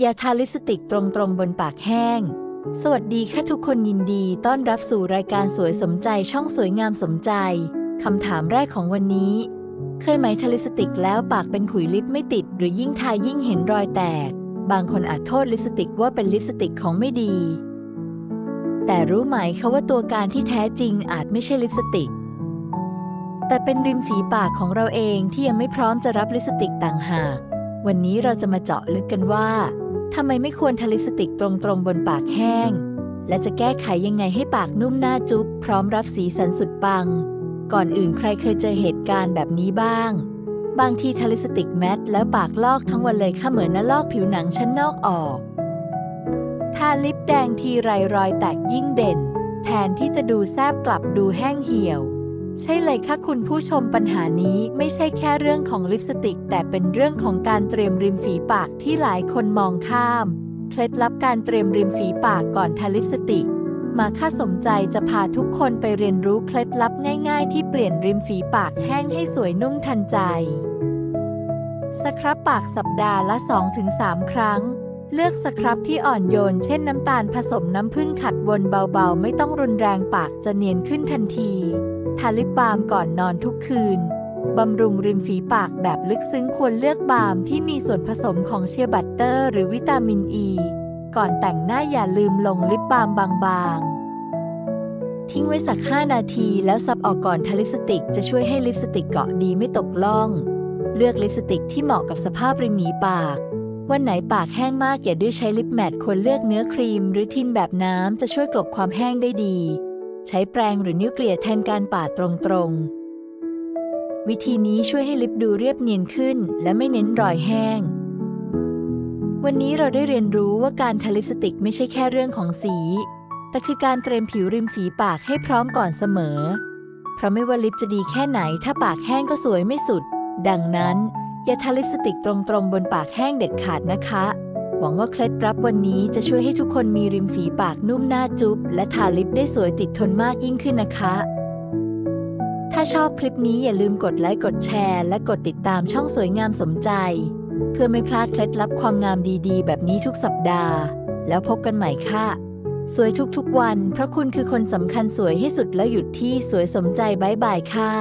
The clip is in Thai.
อย่าทาลิปสติกตรงๆบนปากแห้ง สวัสดีค่ะทุกคนยินดีต้อนรับสู่รายการสวยสมใจช่องสวยงามสมใจ คำถามแรกของวันนี้ เคยไหมทาลิปสติกแล้วปากเป็นขุยลิปไม่ติด หรือยิ่งทายิ่งเห็นรอยแตก บางคนอาจโทษลิปสติกว่าเป็นลิปสติกของไม่ดี แต่รู้ไหมคะว่าตัวการที่แท้จริงอาจไม่ใช่ลิปสติก แต่เป็นริมฝีปากของเราเองที่ยังไม่พร้อมจะรับลิปสติกต่างหาก วันนี้เราจะมาเจาะลึกกันว่าทำไมไม่ควรทาลิปสติกตรงๆบนปากแห้ง และจะแก้ไขยังไงให้ปากนุ่มหน้าจุ๊บพร้อมรับสีสันสุดปัง ก่อนอื่นใครเคยเจอเหตุการณ์แบบนี้บ้าง บางทีทาลิปสติกแมตต์แล้วปากลอกทั้งวันเลยค่ะเหมือนน่าลอกผิวหนังชั้นนอกออกทาลิปแดงทีไรรอยแตกยิ่งเด่น แทนที่จะดูแซบกลับดูแห้งเหี่ยว ใช่เลยค่ะคุณผู้ชมปัญหานี้ไม่ใช่แค่เรื่องของลิปสติก แต่เป็นเรื่องของการเตรียมริมฝีปากที่หลายคนมองข้าม เคล็ดลับการเตรียมริมฝีปากก่อนทาลิปสติก มาค่าสมใจจะพาทุกคนไปเรียนรู้เคล็ดลับง่ายๆ ที่เปลี่ยนริมฝีปากแห้งให้สวยนุ่มทันใจ สครับปากสัปดาห์ละ 2-3 ครั้งเลือกสครับที่อ่อนโยน เช่นน้ำตาลผสมน้ำผึ้งขัดวนเบาๆ ไม่ต้องรุนแรงปากจะเนียนขึ้นทันที ทาลิปบาล์มก่อนนอนทุกคืน บำรุงริมฝีปากแบบลึกซึ้งควรเลือกบาล์มที่มีส่วนผสมของเชียร์บัตเตอร์ หรือวิตามินอ e. ีก่อนแต่งหน้าอย่าลืมลงลิปบาล์มบางๆ ทิ้งไว้สัก 5 นาทีแล้วซับออกก่อนทาลิปสติกจะช่วยให้ลิปสติกเกาะดีไม่ตกล่อง เลือกลิปสติกที่เหมาะกับสภาพริมฝีปากวันไหนปากแห้งมากอย่าดื้อใช้ลิปแมทควรเลือกเนื้อครีม หรือทินแบบน้ำจะช่วยกลบความแห้งได้ดี ใช้แปรงหรือนิ้วเกลี่ยแทนการปาดตรงๆ วิธีนี้ช่วยให้ลิปดูเรียบเนียนขึ้น และไม่เน้นรอยแห้ง วันนี้เราได้เรียนรู้ว่าการทาลิปสติกไม่ใช่แค่เรื่องของสี แต่คือการเตรียมผิวริมฝีปากให้พร้อมก่อนเสมอ เพราะไม่ว่าลิปจะดีแค่ไหน ถ้าปากแห้งก็สวยไม่สุด ดังนั้น อย่าทาลิปสติกตรงๆบนปากแห้งเด็ดขาดนะคะ หวังว่าเคล็ดลับวันนี้จะช่วยให้ทุกคนมีริมฝีปากนุ่มหน้าจุ๊บและทาลิปได้สวยติดทนมากยิ่งขึ้นนะคะ ถ้าชอบคลิปนี้อย่าลืมกดไลค์กดแชร์ และกดติดตามช่องสวยงามสมใจ เพื่อไม่พลาดเคล็ดลับความงามดีๆ แบบนี้ทุกสัปดาห์ แล้วพบกันใหม่ค่ะสวยทุกๆวัน เพราะคุณคือคนสำคัญสวยให้สุดแล้วหยุดที่สวยสมใจบายบายค่ะ